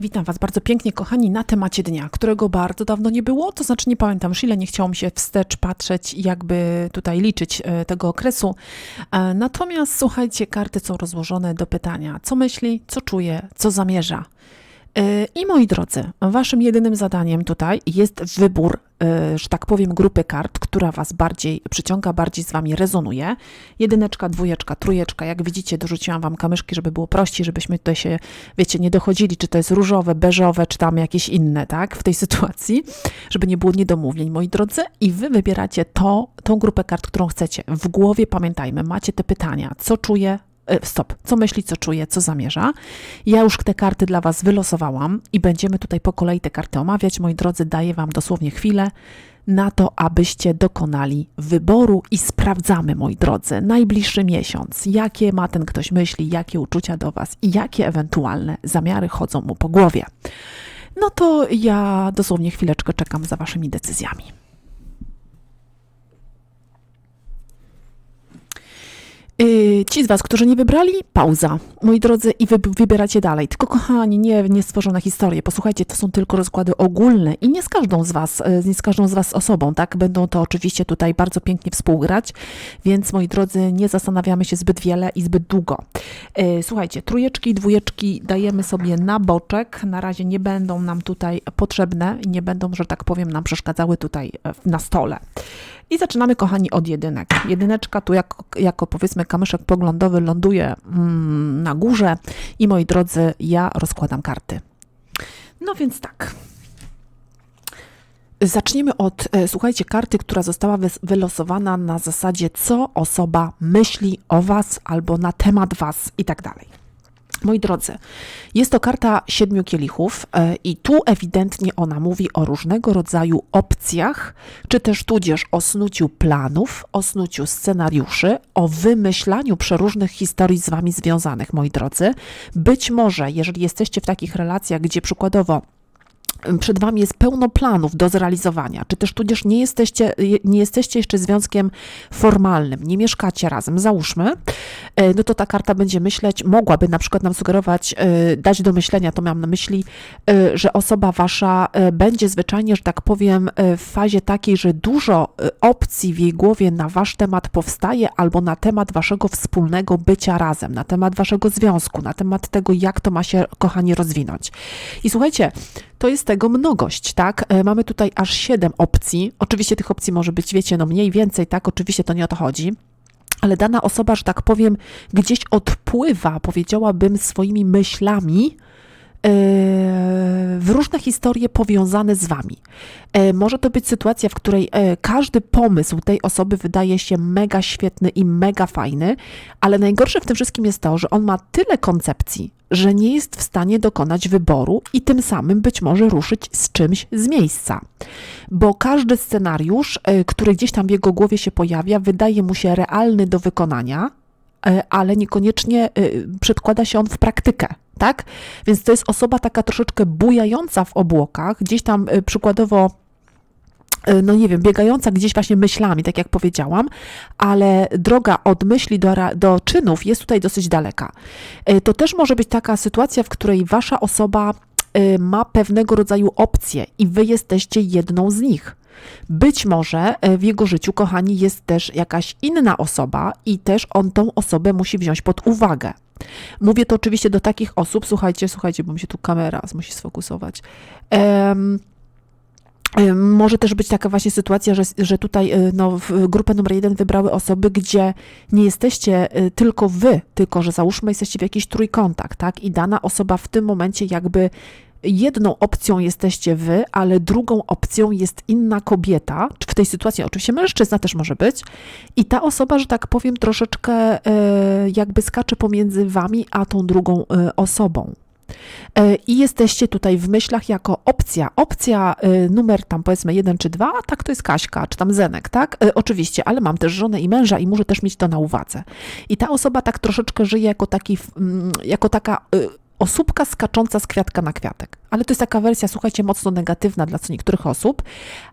Witam Was bardzo pięknie, kochani, na temacie dnia, którego bardzo dawno nie było. To znaczy, nie pamiętam już ile, nie chciało mi się wstecz patrzeć jakby tutaj liczyć e, tego okresu. E, Natomiast słuchajcie, karty są rozłożone do pytania, co myśli, co czuje, co zamierza. E, I moi drodzy, waszym jedynym zadaniem tutaj jest wybór, że tak powiem, grupy kart, która was bardziej przyciąga, bardziej z wami rezonuje. Jedyneczka, dwójeczka, trójeczka. Jak widzicie, dorzuciłam wam kamyszki, żeby było prościej, żebyśmy tutaj się, wiecie, nie dochodzili, czy to jest różowe, beżowe, czy tam jakieś inne, tak, w tej sytuacji, żeby nie było niedomówień, moi drodzy. I wy wybieracie to, tą grupę kart, którą chcecie. W głowie pamiętajmy, macie te pytania, co czuje, E, Stop. Co myśli, co czuje, co zamierza? Ja już te karty dla Was wylosowałam i będziemy tutaj po kolei te karty omawiać. Moi drodzy, daję Wam dosłownie chwilę na to, abyście dokonali wyboru i sprawdzamy, moi drodzy, najbliższy miesiąc, jakie ma ten ktoś myśli, jakie uczucia do Was i jakie ewentualne zamiary chodzą mu po głowie. No to ja dosłownie chwileczkę czekam za Waszymi decyzjami. Yy, Ci z Was, którzy nie wybrali, pauza. Moi drodzy, i wy wybieracie dalej. Tylko kochani, nie, nie stworzone historie. Posłuchajcie, to są tylko rozkłady ogólne i nie z każdą z Was, yy, nie z każdą z Was osobą, tak? Będą to oczywiście tutaj bardzo pięknie współgrać, więc moi drodzy, nie zastanawiamy się zbyt wiele i zbyt długo. Yy, Słuchajcie, trójeczki dwójeczki dajemy sobie na boczek. Na razie nie będą nam tutaj potrzebne i nie będą, że tak powiem, nam przeszkadzały tutaj e, na stole. I zaczynamy, kochani, od jedynek. Jedyneczka tu jako, jako powiedzmy kamyszek poglądowy ląduje mm, na górze i moi drodzy, ja rozkładam karty. No więc tak. Zaczniemy od, e, słuchajcie, karty, która została wylosowana na zasadzie, co osoba myśli o Was albo na temat Was i tak dalej. Moi drodzy, jest to karta siedmiu kielichów e, i tu ewidentnie ona mówi o różnego rodzaju opcjach, czy też tudzież o snuciu planów, o snuciu scenariuszy, o wymyślaniu przeróżnych historii z Wami związanych, moi drodzy. Być może, jeżeli jesteście w takich relacjach, gdzie przykładowo przed Wami jest pełno planów do zrealizowania, czy też tudzież nie jesteście, nie jesteście jeszcze związkiem formalnym, nie mieszkacie razem, załóżmy, no to ta karta będzie myśleć, mogłaby na przykład nam sugerować, e, dać do myślenia, to miałam na myśli, e, że osoba Wasza e, będzie zwyczajnie, że tak powiem, e, w fazie takiej, że dużo e, opcji w jej głowie na Wasz temat powstaje albo na temat Waszego wspólnego bycia razem, na temat Waszego związku, na temat tego, jak to ma się, kochani, rozwinąć. I słuchajcie, to jest tego mnogość, tak? E, Mamy tutaj aż siedem opcji. Oczywiście tych opcji może być, wiecie, no mniej, więcej, tak? Oczywiście to nie o to chodzi. Ale dana osoba, że tak powiem, gdzieś odpływa, powiedziałabym, swoimi myślami w różne historie powiązane z wami. E, Może to być sytuacja, w której e, każdy pomysł tej osoby wydaje się mega świetny i mega fajny, ale najgorsze w tym wszystkim jest to, że on ma tyle koncepcji, że nie jest w stanie dokonać wyboru i tym samym być może ruszyć z czymś z miejsca. Bo każdy scenariusz, e, który gdzieś tam w jego głowie się pojawia, wydaje mu się realny do wykonania, e, ale niekoniecznie e, przedkłada się on w praktykę. Tak? Więc to jest osoba taka troszeczkę bujająca w obłokach, gdzieś tam e, przykładowo e, no nie wiem, biegająca gdzieś właśnie myślami, tak jak powiedziałam, ale droga od myśli do, do czynów jest tutaj dosyć daleka. E, To też może być taka sytuacja, w której wasza osoba ma pewnego rodzaju opcje i wy jesteście jedną z nich. Być może w jego życiu, kochani, jest też jakaś inna osoba i też on tą osobę musi wziąć pod uwagę. Mówię to oczywiście do takich osób, słuchajcie, słuchajcie, bo mi się tu kamera musi sfokusować. Em, może też być taka właśnie sytuacja, że, że tutaj e, no, w grupę numer jeden wybrały osoby, gdzie nie jesteście e, tylko wy, tylko że załóżmy jesteście w jakiś trójkątach, tak? I dana osoba w tym momencie jakby jedną opcją jesteście wy, ale drugą opcją jest inna kobieta, czy w tej sytuacji oczywiście mężczyzna też może być, i ta osoba, że tak powiem, troszeczkę e, jakby skacze pomiędzy wami a tą drugą e, osobą. E, I jesteście tutaj w myślach jako opcja. Opcja numer tam powiedzmy jeden czy dwa, tak to jest Kaśka, czy tam Zenek, tak? Oczywiście, ale mam też żonę i męża i muszę też mieć to na uwadze. I ta osoba tak troszeczkę żyje jako taki, mm, jako taka, e, osóbka skacząca z kwiatka na kwiatek. Ale to jest taka wersja, słuchajcie, mocno negatywna dla niektórych osób,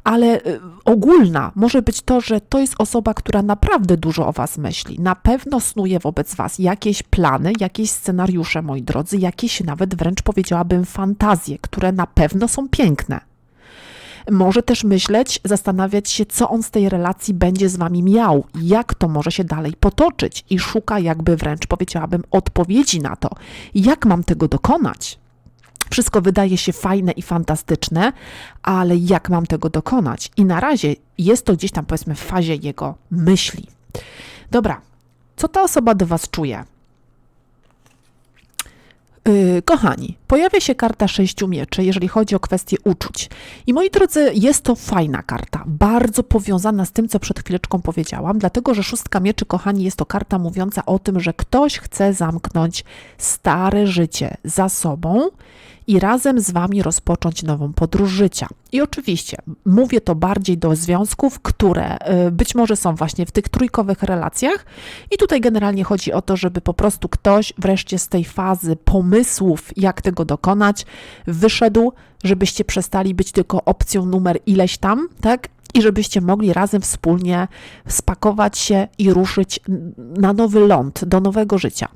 ale y, ogólna może być to, że to jest osoba, która naprawdę dużo o Was myśli. Na pewno snuje wobec Was jakieś plany, jakieś scenariusze, moi drodzy, jakieś nawet wręcz powiedziałabym fantazje, które na pewno są piękne może też myśleć, zastanawiać się, co on z tej relacji będzie z wami miał, jak to może się dalej potoczyć i szuka jakby wręcz powiedziałabym odpowiedzi na to, jak mam tego dokonać. Wszystko wydaje się fajne i fantastyczne, ale jak mam tego dokonać? I na razie jest to gdzieś tam powiedzmy w fazie jego myśli. Dobra, co ta osoba do Was czuje? Kochani, pojawia się karta sześciu mieczy, jeżeli chodzi o kwestię uczuć. I moi drodzy, jest to fajna karta, bardzo powiązana z tym, co przed chwileczką powiedziałam, dlatego że szóstka mieczy, kochani, jest to karta mówiąca o tym, że ktoś chce zamknąć stare życie za sobą i razem z Wami rozpocząć nową podróż życia. I oczywiście mówię to bardziej do związków, które y, być może są właśnie w tych trójkowych relacjach, i tutaj generalnie chodzi o to, żeby po prostu ktoś wreszcie z tej fazy jak tego dokonać, wyszedł, żebyście przestali być tylko opcją numer ileś tam, tak? i żebyście mogli razem wspólnie spakować się i ruszyć na nowy ląd, do nowego życia.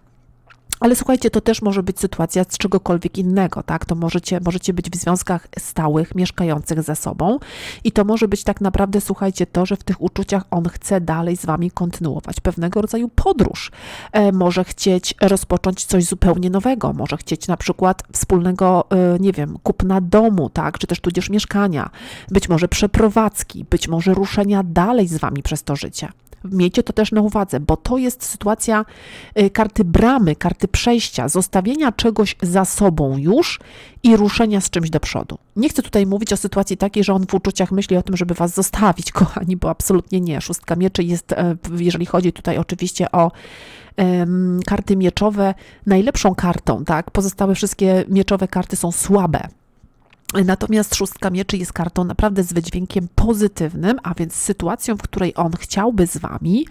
Ale słuchajcie, to też może być sytuacja z czegokolwiek innego, tak? To możecie, możecie być w związkach stałych, mieszkających ze sobą i to może być tak naprawdę, słuchajcie, to, że w tych uczuciach on chce dalej z wami kontynuować pewnego rodzaju podróż. E, może chcieć rozpocząć coś zupełnie nowego, może chcieć na przykład wspólnego, e, nie wiem, kupna domu, tak? Czy też tudzież mieszkania, być może przeprowadzki, być może ruszenia dalej z wami przez to życie. Miejcie to też na uwadze, bo to jest sytuacja y, karty bramy, karty przejścia, zostawienia czegoś za sobą już i ruszenia z czymś do przodu. Nie chcę tutaj mówić o sytuacji takiej, że on w uczuciach myśli o tym, żeby was zostawić, kochani, bo absolutnie nie. Szóstka mieczy jest, e, jeżeli chodzi tutaj oczywiście o um, karty mieczowe, najlepszą kartą, tak? Pozostałe wszystkie mieczowe karty są słabe. Natomiast szóstka mieczy jest kartą naprawdę z wydźwiękiem pozytywnym, a więc sytuacją, w której on chciałby z wami,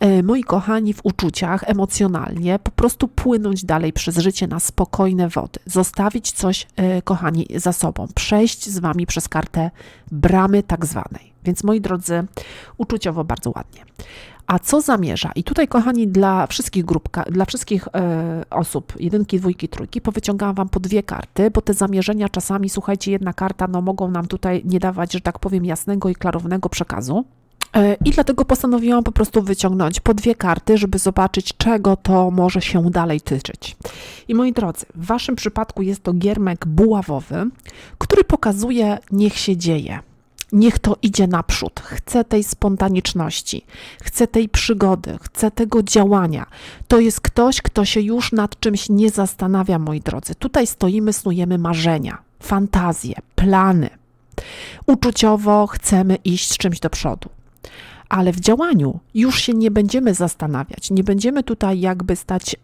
e, moi kochani, w uczuciach, emocjonalnie, po prostu płynąć dalej przez życie na spokojne wody, zostawić coś, e, kochani, za sobą, przejść z wami przez kartę bramy tak zwanej. Więc moi drodzy, uczuciowo bardzo ładnie. A co zamierza? I tutaj, kochani, dla wszystkich grup, dla wszystkich e, osób, jedynki, dwójki, trójki, powyciągałam Wam po dwie karty, bo te zamierzenia czasami, słuchajcie, jedna karta, no mogą nam tutaj nie dawać, że tak powiem, jasnego i klarownego przekazu. E, I dlatego postanowiłam po prostu wyciągnąć po dwie karty, żeby zobaczyć, czego to może się dalej tyczyć. I moi drodzy, w Waszym przypadku jest to giermek buławowy, który pokazuje, niech się dzieje niech to idzie naprzód. Chcę tej spontaniczności, chcę tej przygody, chcę tego działania. To jest ktoś, kto się już nad czymś nie zastanawia, moi drodzy. Tutaj stoimy, snujemy marzenia, fantazje, plany. Uczuciowo chcemy iść z czymś do przodu ale w działaniu już się nie będziemy zastanawiać, nie będziemy tutaj jakby stać,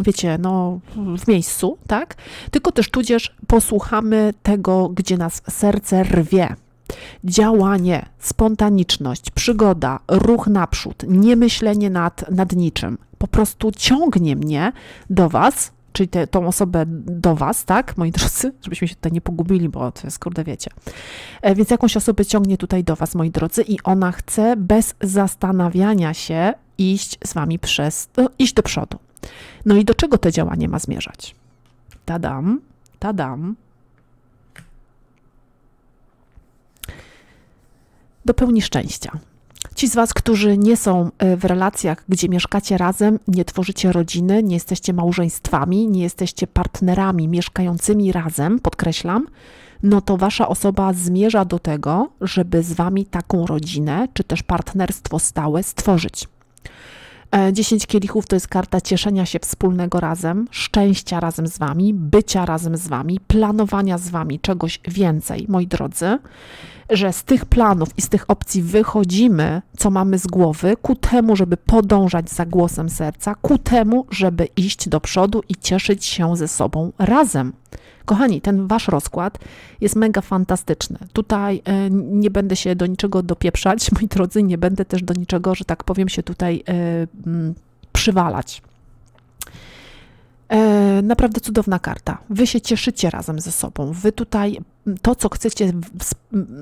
wiecie, no, w miejscu, tak? Tylko też tudzież posłuchamy tego, gdzie nas serce rwie działanie, spontaniczność, przygoda, ruch naprzód, nie myślenie nad, nad niczym. Po prostu ciągnie mnie do Was, czyli te, tą osobę do Was, tak, moi drodzy, żebyśmy się tutaj nie pogubili, bo to jest, kurde, wiecie. E, więc jakąś osobę ciągnie tutaj do Was, moi drodzy, i ona chce bez zastanawiania się iść z Wami przez, no, iść do przodu. No i do czego to działanie ma zmierzać? Tadam, tadam. Do pełni szczęścia. Ci z Was, którzy nie są e, w relacjach, gdzie mieszkacie razem, nie tworzycie rodziny, nie jesteście małżeństwami, nie jesteście partnerami mieszkającymi razem, podkreślam, no to Wasza osoba zmierza do tego, żeby z Wami taką rodzinę, czy też partnerstwo stałe stworzyć. 10 e, kielichów to jest karta cieszenia się wspólnego razem, szczęścia razem z Wami, bycia razem z Wami, planowania z Wami czegoś więcej, moi drodzy że z tych planów i z tych opcji wychodzimy, co mamy z głowy, ku temu, żeby podążać za głosem serca, ku temu, żeby iść do przodu i cieszyć się ze sobą razem. Kochani, ten wasz rozkład jest mega fantastyczny. Tutaj e, nie będę się do niczego dopieprzać, moi drodzy, nie będę też do niczego, że tak powiem, się tutaj e, przywalać. E, naprawdę cudowna karta. Wy się cieszycie razem ze sobą. Wy tutaj to, co chcecie,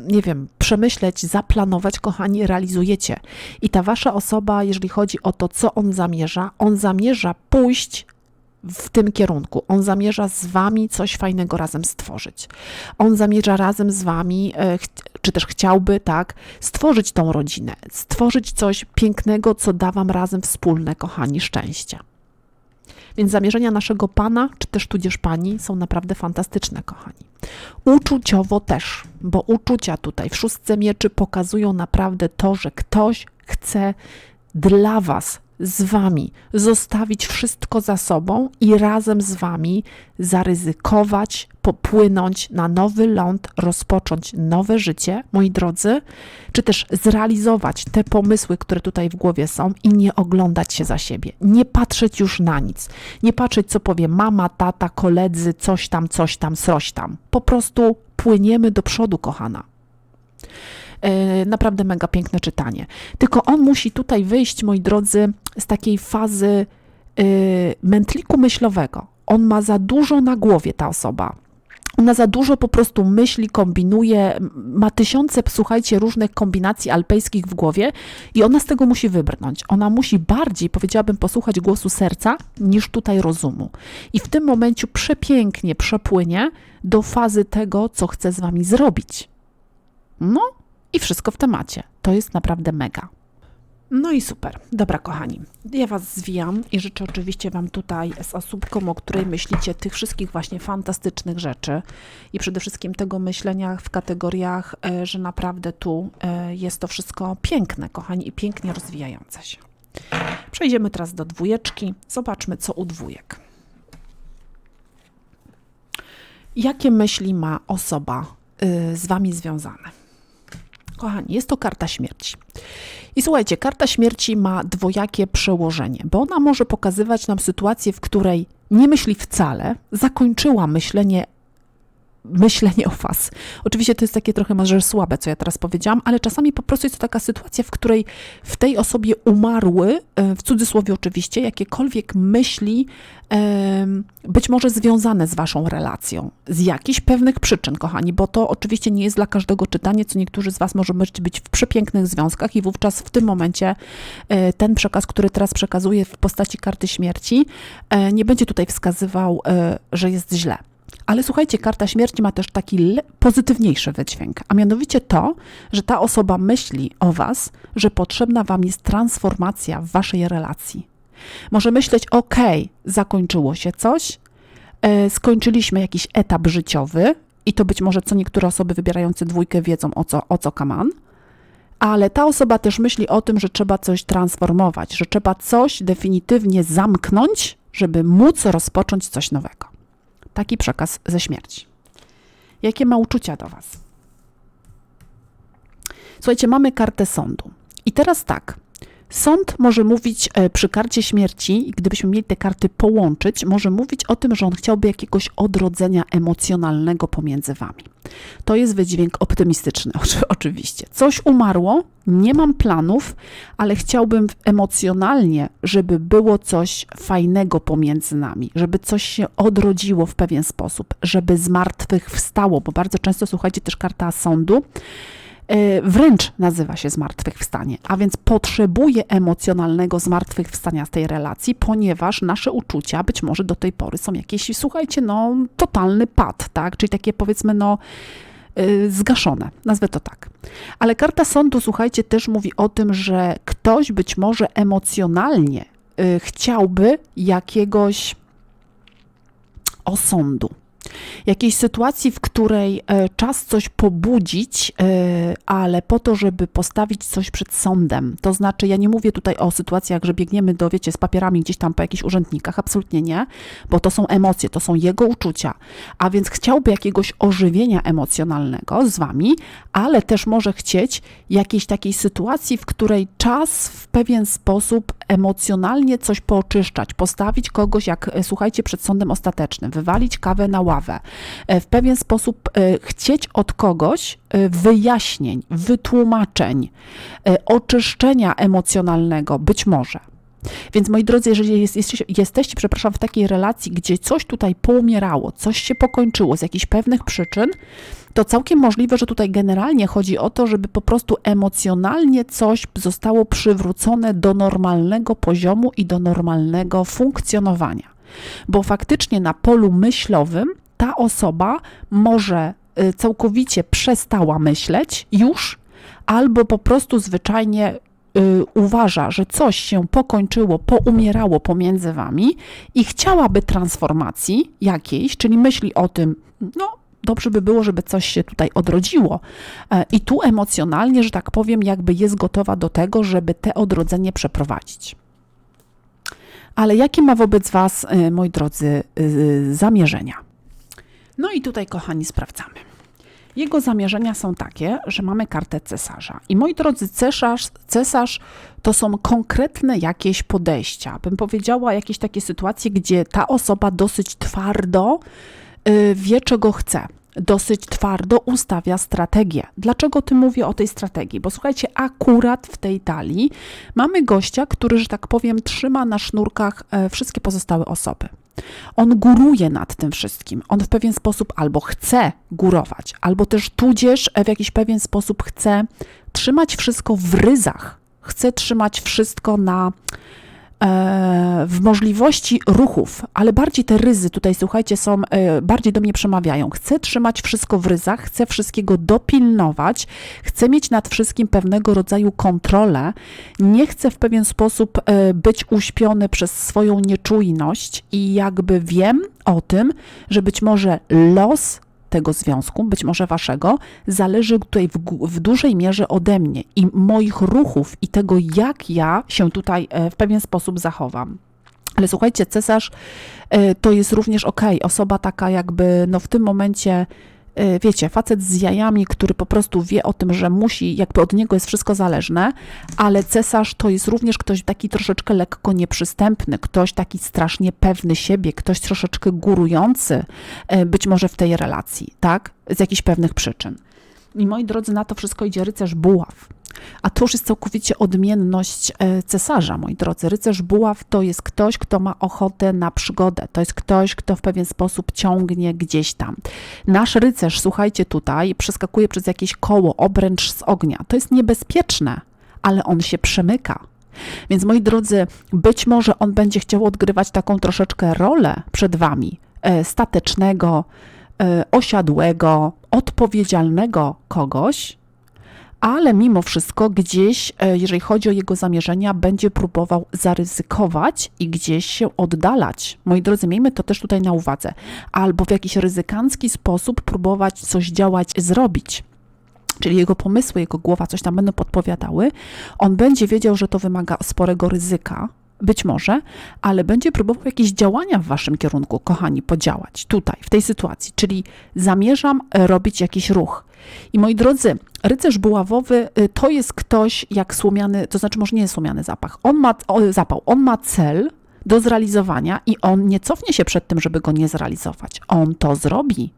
nie wiem, przemyśleć, zaplanować, kochani, realizujecie. I ta wasza osoba, jeżeli chodzi o to, co on zamierza, on zamierza pójść w tym kierunku. On zamierza z wami coś fajnego razem stworzyć. On zamierza razem z wami, e, czy też chciałby, tak, stworzyć tą rodzinę, stworzyć coś pięknego, co da wam razem wspólne, kochani, szczęście. Więc zamierzenia naszego pana, czy też tudzież pani są naprawdę fantastyczne, kochani. Uczuciowo też, bo uczucia tutaj w szóstce mieczy pokazują naprawdę to, że ktoś chce dla was z wami, zostawić wszystko za sobą i razem z wami zaryzykować, popłynąć na nowy ląd, rozpocząć nowe życie, moi drodzy, czy też zrealizować te pomysły, które tutaj w głowie są i nie oglądać się za siebie, nie patrzeć już na nic, nie patrzeć, co powie mama, tata, koledzy, coś tam, coś tam, coś tam. Po prostu płyniemy do przodu, kochana. E, naprawdę mega piękne czytanie. Tylko on musi tutaj wyjść, moi drodzy, z takiej fazy e, mętliku myślowego. On ma za dużo na głowie, ta osoba. Ona za dużo po prostu myśli, kombinuje, ma tysiące, słuchajcie, różnych kombinacji alpejskich w głowie i ona z tego musi wybrnąć. Ona musi bardziej, powiedziałabym, posłuchać głosu serca niż tutaj rozumu. I w tym momencie przepięknie przepłynie do fazy tego, co chce z wami zrobić. No, i wszystko w temacie. To jest naprawdę mega. No i super. Dobra, kochani. Ja Was zwijam i życzę oczywiście Wam tutaj z osóbką, o której myślicie, tych wszystkich właśnie fantastycznych rzeczy i przede wszystkim tego myślenia w kategoriach, e, że naprawdę tu e, jest to wszystko piękne, kochani, i pięknie rozwijające się. Przejdziemy teraz do dwójeczki. Zobaczmy, co u dwójek. Jakie myśli ma osoba y, z Wami związane? Kochani, jest to karta śmierci. I słuchajcie, karta śmierci ma dwojakie przełożenie, bo ona może pokazywać nam sytuację, w której nie myśli wcale, zakończyła myślenie myślenie o was. Oczywiście to jest takie trochę może słabe, co ja teraz powiedziałam, ale czasami po prostu jest to taka sytuacja, w której w tej osobie umarły, e, w cudzysłowie oczywiście, jakiekolwiek myśli, być może związane z waszą relacją, z jakichś pewnych przyczyn, kochani, bo to oczywiście nie jest dla każdego czytanie, co niektórzy z was może być w przepięknych związkach i wówczas w tym momencie e, ten przekaz, który teraz przekazuję w postaci karty śmierci, e, nie będzie tutaj wskazywał, że jest źle. Ale słuchajcie, karta śmierci ma też taki pozytywniejszy wydźwięk, a mianowicie to, że ta osoba myśli o Was, że potrzebna Wam jest transformacja w Waszej relacji. Może myśleć, ok, zakończyło się coś, e, skończyliśmy jakiś etap życiowy i to być może co niektóre osoby wybierające dwójkę wiedzą o co, o co kaman, ale ta osoba też myśli o tym, że trzeba coś transformować, że trzeba coś definitywnie zamknąć, żeby móc rozpocząć coś nowego. Taki przekaz ze śmierci. Jakie ma uczucia do Was? Słuchajcie, mamy kartę sądu. I teraz tak. Sąd może mówić e, przy karcie śmierci, gdybyśmy mieli te karty połączyć, może mówić o tym, że on chciałby jakiegoś odrodzenia emocjonalnego pomiędzy wami. To jest wydźwięk optymistyczny, oczywiście. Coś umarło, nie mam planów, ale chciałbym emocjonalnie, żeby było coś fajnego pomiędzy nami, żeby coś się odrodziło w pewien sposób, żeby z martwych wstało, bo bardzo często słuchajcie też karta sądu wręcz nazywa się zmartwychwstanie, a więc potrzebuje emocjonalnego zmartwychwstania z tej relacji, ponieważ nasze uczucia być może do tej pory są jakieś, słuchajcie, no totalny pad, tak, czyli takie powiedzmy, no yy, zgaszone, nazwę to tak. Ale karta sądu, słuchajcie, też mówi o tym, że ktoś być może emocjonalnie yy, chciałby jakiegoś osądu jakiejś sytuacji, w której e, czas coś pobudzić, e, ale po to, żeby postawić coś przed sądem. To znaczy, ja nie mówię tutaj o sytuacjach, że biegniemy do, wiecie, z papierami gdzieś tam po jakichś urzędnikach, absolutnie nie, bo to są emocje, to są jego uczucia. A więc chciałby jakiegoś ożywienia emocjonalnego z wami, ale też może chcieć jakiejś takiej sytuacji, w której czas w pewien sposób emocjonalnie coś pooczyszczać, postawić kogoś, jak e, słuchajcie, przed sądem ostatecznym, wywalić kawę na ławę, e, w pewien sposób e, chcieć od kogoś wyjaśnień, wytłumaczeń, oczyszczenia emocjonalnego, być może. Więc moi drodzy, jeżeli jest, jest, jesteście, przepraszam, w takiej relacji, gdzie coś tutaj poumierało, coś się pokończyło z jakichś pewnych przyczyn, to całkiem możliwe, że tutaj generalnie chodzi o to, żeby po prostu emocjonalnie coś zostało przywrócone do normalnego poziomu i do normalnego funkcjonowania. Bo faktycznie na polu myślowym ta osoba może y, całkowicie przestała myśleć już, albo po prostu zwyczajnie y, uważa, że coś się pokończyło, poumierało pomiędzy wami i chciałaby transformacji jakiejś, czyli myśli o tym, no dobrze by było, żeby coś się tutaj odrodziło. E, I tu emocjonalnie, że tak powiem, jakby jest gotowa do tego, żeby te odrodzenie przeprowadzić. Ale jakie ma wobec Was, e, moi drodzy, e, zamierzenia? No i tutaj, kochani, sprawdzamy. Jego zamierzenia są takie, że mamy kartę cesarza. I moi drodzy, cesarz, cesarz to są konkretne jakieś podejścia. Bym powiedziała, jakieś takie sytuacje, gdzie ta osoba dosyć twardo Y, wie, czego chce. Dosyć twardo ustawia strategię. Dlaczego ty mówię o tej strategii? Bo słuchajcie, akurat w tej talii mamy gościa, który, że tak powiem, trzyma na sznurkach e, wszystkie pozostałe osoby. On góruje nad tym wszystkim. On w pewien sposób albo chce górować, albo też tudzież w jakiś pewien sposób chce trzymać wszystko w ryzach. Chce trzymać wszystko na w możliwości ruchów, ale bardziej te ryzy tutaj, słuchajcie, są, e, bardziej do mnie przemawiają. Chcę trzymać wszystko w ryzach, chcę wszystkiego dopilnować, chcę mieć nad wszystkim pewnego rodzaju kontrolę, nie chcę w pewien sposób e, być uśpiony przez swoją nieczujność i jakby wiem o tym, że być może los tego związku, być może waszego, zależy tutaj w, w, dużej mierze ode mnie i moich ruchów i tego, jak ja się tutaj e, w pewien sposób zachowam. Ale słuchajcie, cesarz e, to jest również ok, osoba taka jakby no w tym momencie wiecie, facet z jajami, który po prostu wie o tym, że musi, jakby od niego jest wszystko zależne, ale cesarz to jest również ktoś taki troszeczkę lekko nieprzystępny, ktoś taki strasznie pewny siebie, ktoś troszeczkę górujący y, być może w tej relacji, tak? Z jakichś pewnych przyczyn. I moi drodzy, na to wszystko idzie rycerz buław. A to już jest całkowicie odmienność e, cesarza, moi drodzy. Rycerz buław to jest ktoś, kto ma ochotę na przygodę. To jest ktoś, kto w pewien sposób ciągnie gdzieś tam. Nasz rycerz, słuchajcie tutaj, przeskakuje przez jakieś koło, obręcz z ognia. To jest niebezpieczne, ale on się przemyka. Więc moi drodzy, być może on będzie chciał odgrywać taką troszeczkę rolę przed wami, e, statecznego, osiadłego, odpowiedzialnego kogoś, ale mimo wszystko gdzieś, e, jeżeli chodzi o jego zamierzenia, będzie próbował zaryzykować i gdzieś się oddalać. Moi drodzy, miejmy to też tutaj na uwadze. Albo w jakiś ryzykancki sposób próbować coś działać, zrobić czyli jego pomysły, jego głowa coś tam będą podpowiadały, on będzie wiedział, że to wymaga sporego ryzyka, być może, ale będzie próbował jakieś działania w waszym kierunku, kochani, podziałać tutaj, w tej sytuacji. Czyli zamierzam e, robić jakiś ruch. I moi drodzy, rycerz buławowy y, to jest ktoś jak słomiany, to znaczy może nie jest słomiany zapach. On ma o, zapał, on ma cel do zrealizowania i on nie cofnie się przed tym, żeby go nie zrealizować. On to zrobi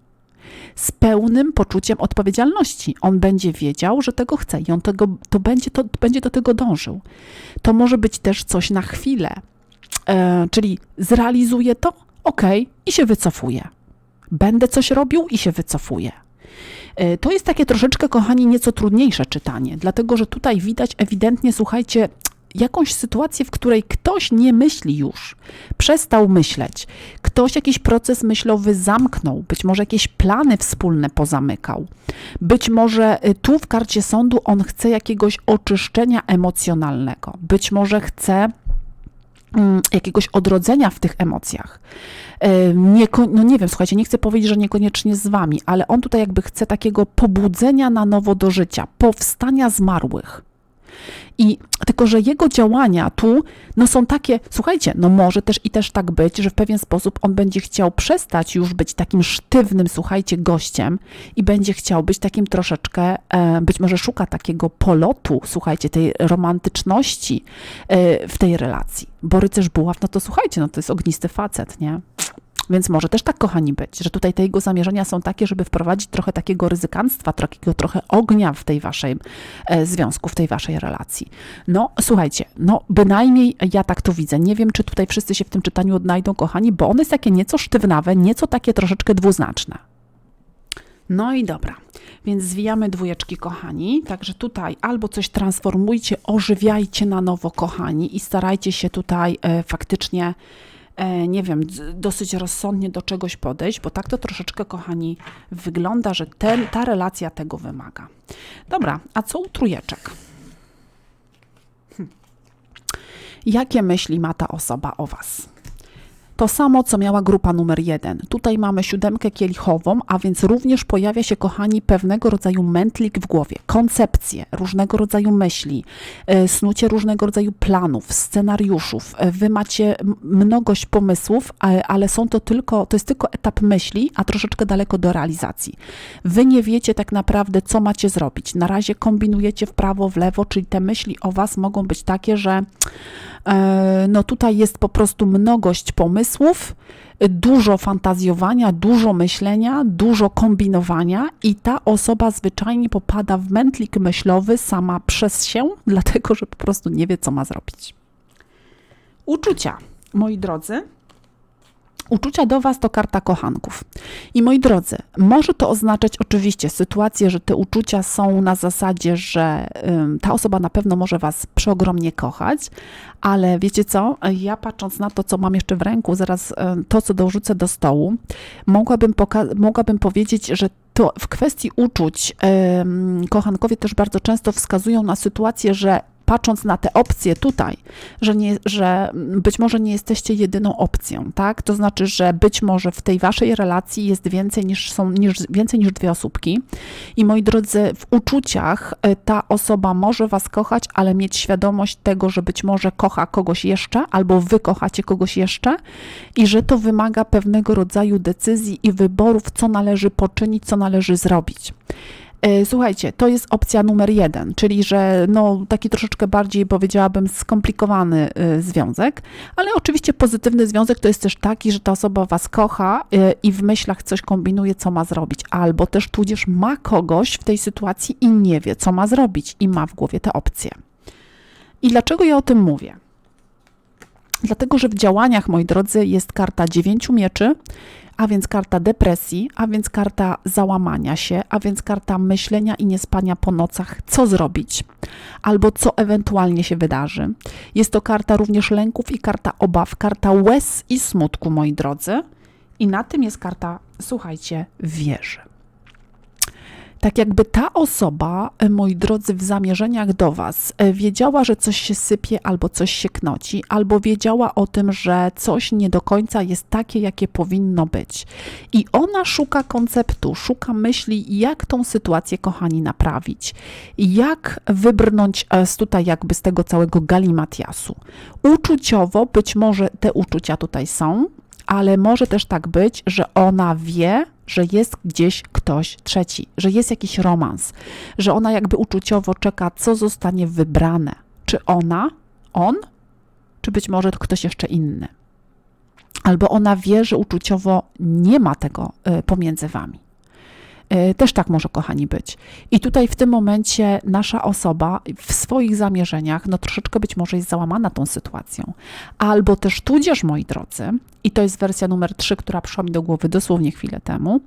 z pełnym poczuciem odpowiedzialności. On będzie wiedział, że tego chce i on tego, to będzie, to, będzie do tego dążył. To może być też coś na chwilę, e, czyli zrealizuje to, ok, i się wycofuje. Będę coś robił i się wycofuję. E, to jest takie troszeczkę, kochani, nieco trudniejsze czytanie, dlatego że tutaj widać ewidentnie, słuchajcie, jakąś sytuację, w której ktoś nie myśli już, przestał myśleć, ktoś jakiś proces myślowy zamknął, być może jakieś plany wspólne pozamykał, być może y, tu w karcie sądu on chce jakiegoś oczyszczenia emocjonalnego, być może chce mm, jakiegoś odrodzenia w tych emocjach. Y, nieko, no nie wiem, słuchajcie, nie chcę powiedzieć, że niekoniecznie z wami, ale on tutaj jakby chce takiego pobudzenia na nowo do życia, powstania zmarłych. I tylko, że jego działania tu no są takie, słuchajcie, no może też i też tak być, że w pewien sposób on będzie chciał przestać już być takim sztywnym, słuchajcie, gościem i będzie chciał być takim troszeczkę, e, być może szuka takiego polotu, słuchajcie, tej romantyczności e, w tej relacji. Bo rycerz buław, no to słuchajcie, no to jest ognisty facet, nie? Więc może też tak, kochani, być, że tutaj te jego zamierzenia są takie, żeby wprowadzić trochę takiego ryzykanstwa, takiego trochę ognia w tej waszej e, związku, w tej waszej relacji. No, słuchajcie, no bynajmniej ja tak to widzę. Nie wiem, czy tutaj wszyscy się w tym czytaniu odnajdą, kochani, bo one jest takie nieco sztywnawe, nieco takie troszeczkę dwuznaczne. No i dobra, więc zwijamy dwójeczki, kochani. Także tutaj albo coś transformujcie, ożywiajcie na nowo, kochani, i starajcie się tutaj e, faktycznie nie wiem, dosyć rozsądnie do czegoś podejść, bo tak to troszeczkę, kochani, wygląda, że ten, ta relacja tego wymaga. Dobra, a co u trójeczek? Hm. Jakie myśli ma ta osoba o Was? To samo, co miała grupa numer jeden. Tutaj mamy siódemkę kielichową, a więc również pojawia się, kochani, pewnego rodzaju mętlik w głowie, koncepcje, różnego rodzaju myśli, e, snucie różnego rodzaju planów, scenariuszów. E, wy macie mnogość pomysłów, ale są to tylko, to jest tylko etap myśli, a troszeczkę daleko do realizacji. Wy nie wiecie tak naprawdę, co macie zrobić. Na razie kombinujecie w prawo, w lewo, czyli te myśli o was mogą być takie, że E, no tutaj jest po prostu mnogość pomysłów, dużo fantazjowania, dużo myślenia, dużo kombinowania i ta osoba zwyczajnie popada w mętlik myślowy sama przez się, dlatego że po prostu nie wie, co ma zrobić. Uczucia, moi drodzy, Uczucia do Was to karta kochanków. I moi drodzy, może to oznaczać oczywiście sytuację, że te uczucia są na zasadzie, że ta osoba na pewno może Was przeogromnie kochać, ale wiecie co? Ja patrząc na to, co mam jeszcze w ręku, zaraz to, co dorzucę do stołu, mogłabym, mogłabym powiedzieć, że to w kwestii uczuć kochankowie też bardzo często wskazują na sytuację, że patrząc na te opcje tutaj, że, nie, że być może nie jesteście jedyną opcją, tak? To znaczy, że być może w tej waszej relacji jest więcej niż są niż, więcej niż dwie osóbki. I moi drodzy, w uczuciach e, ta osoba może was kochać, ale mieć świadomość tego, że być może kocha kogoś jeszcze, albo wy kochacie kogoś jeszcze i że to wymaga pewnego rodzaju decyzji i wyborów, co należy poczynić, co należy zrobić. E, słuchajcie, to jest opcja numer jeden, czyli że no, taki troszeczkę bardziej powiedziałabym skomplikowany e, związek, ale oczywiście pozytywny związek to jest też taki, że ta osoba was kocha e, i w myślach coś kombinuje, co ma zrobić, albo też tudzież ma kogoś w tej sytuacji i nie wie, co ma zrobić i ma w głowie te opcje. I dlaczego ja o tym mówię? Dlatego, że w działaniach, moi drodzy, jest karta dziewięciu mieczy a więc karta depresji, a więc karta załamania się, a więc karta myślenia i niespania po nocach, co zrobić, albo co ewentualnie się wydarzy. Jest to karta również lęków i karta obaw, karta łez i smutku, moi drodzy. I na tym jest karta, słuchajcie, wieży tak jakby ta osoba, e, moi drodzy, w zamierzeniach do Was e, wiedziała, że coś się sypie albo coś się knoci, albo wiedziała o tym, że coś nie do końca jest takie, jakie powinno być. I ona szuka konceptu, szuka myśli, jak tą sytuację, kochani, naprawić. Jak wybrnąć e, z tutaj jakby z tego całego galimatiasu. Uczuciowo być może te uczucia tutaj są, ale może też tak być, że ona wie, że jest gdzieś ktoś trzeci, że jest jakiś romans, że ona jakby uczuciowo czeka, co zostanie wybrane. Czy ona, on, czy być może ktoś jeszcze inny. Albo ona wie, że uczuciowo nie ma tego y, pomiędzy wami. E, też tak może, kochani, być. I tutaj w tym momencie nasza osoba w swoich zamierzeniach, no troszeczkę być może jest załamana tą sytuacją. Albo też tudzież, moi drodzy, i to jest wersja numer 3, która przyszła mi do głowy dosłownie chwilę temu,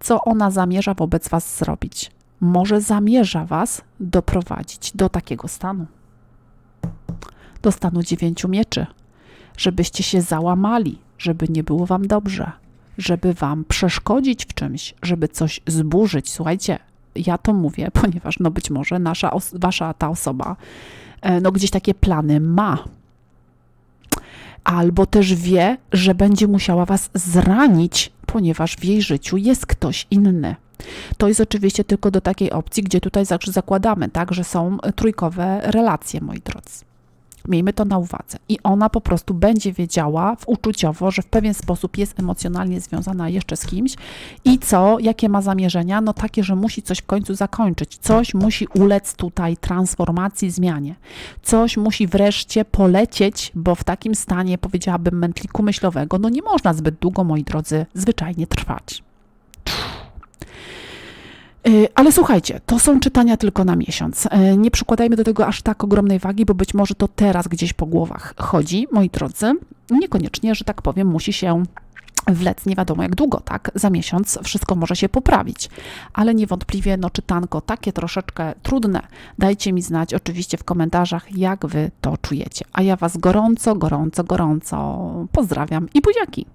co ona zamierza wobec Was zrobić. Może zamierza Was doprowadzić do takiego stanu. Do stanu dziewięciu mieczy, żebyście się załamali, żeby nie było Wam dobrze żeby wam przeszkodzić w czymś, żeby coś zburzyć. Słuchajcie, ja to mówię, ponieważ no być może nasza, wasza ta osoba e, no gdzieś takie plany ma. Albo też wie, że będzie musiała was zranić, ponieważ w jej życiu jest ktoś inny. To jest oczywiście tylko do takiej opcji, gdzie tutaj zakładamy, tak, że są trójkowe relacje, moi drodzy. Miejmy to na uwadze. I ona po prostu będzie wiedziała w uczuciowo, że w pewien sposób jest emocjonalnie związana jeszcze z kimś i co, jakie ma zamierzenia? No takie, że musi coś w końcu zakończyć. Coś musi ulec tutaj transformacji, zmianie. Coś musi wreszcie polecieć, bo w takim stanie, powiedziałabym, mętliku myślowego, no nie można zbyt długo, moi drodzy, zwyczajnie trwać. Y, Ale słuchajcie, to są czytania tylko na miesiąc. Y, Nie przykładajmy do tego aż tak ogromnej wagi, bo być może to teraz gdzieś po głowach chodzi, moi drodzy. Niekoniecznie, że tak powiem, musi się wlec nie wiadomo jak długo, tak? Za miesiąc wszystko może się poprawić, ale niewątpliwie no czytanko takie troszeczkę trudne. Dajcie mi znać oczywiście w komentarzach, jak wy to czujecie. A ja was gorąco, gorąco, gorąco pozdrawiam i buziaki.